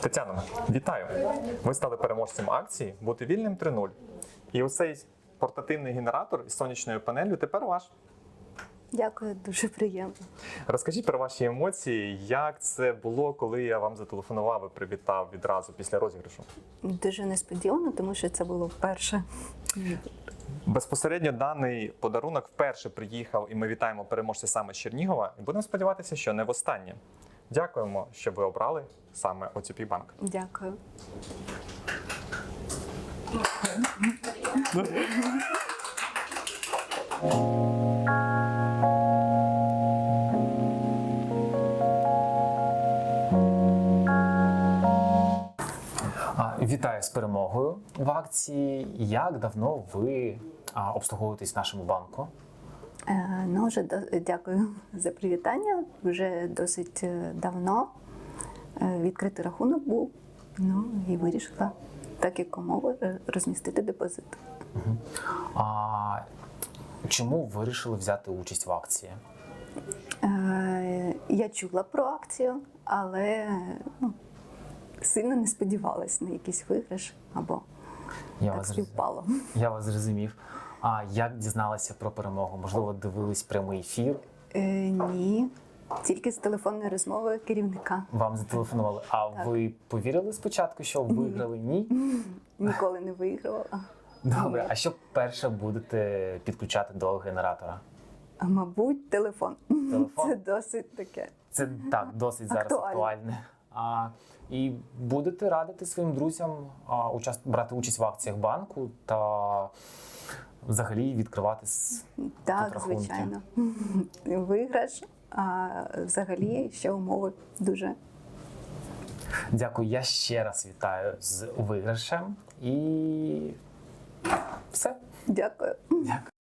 Тетяна, вітаю! Ви стали переможцем акції Бути вільним 3.0. І оцей портативний генератор із сонячною панелью тепер ваш. Дякую, дуже приємно. Розкажіть про ваші емоції, як це було, коли я вам зателефонував і привітав відразу після розіграшу. Дуже несподівано, тому що це було вперше. Безпосередньо даний подарунок вперше приїхав, і ми вітаємо переможця саме з Чернігова. І будемо сподіватися, що не востаннє. Дякуємо, що ви обрали саме OTP банк. Дякую. Вітаю з перемогою в акції. Як давно ви а, обслуговуєтесь в нашому банку? Е, ну, вже до... дякую за привітання. Вже досить е, давно е, відкритий рахунок був. Ну і вирішила, так як умови, розмістити депозит. А, чому вирішили взяти участь в акції? Е, я чула про акцію, але ну, сильно не сподівалась на якийсь виграш або Я так вас, співпало. я вас зрозумів. А як дізналися про перемогу? Можливо, дивились прямий ефір? Е, ні, тільки з телефонної розмови керівника. Вам зателефонували. А Так. ви повірили спочатку, що виграли? Ні? Ніколи не виігрувала. Добре, а що перше будете підключати до генератора? А мабуть, телефон. Телефон? Це досить таке. Це так, досить зараз Актуально. актуальне. А, і будете радити своїм друзям а, участ... брати участь в акціях банку та взагалі відкривати Так, тут звичайно. Виграш, а взагалі ще умови дуже. Дякую. Я ще раз вітаю з виграшем і все. Дякую. Дякую.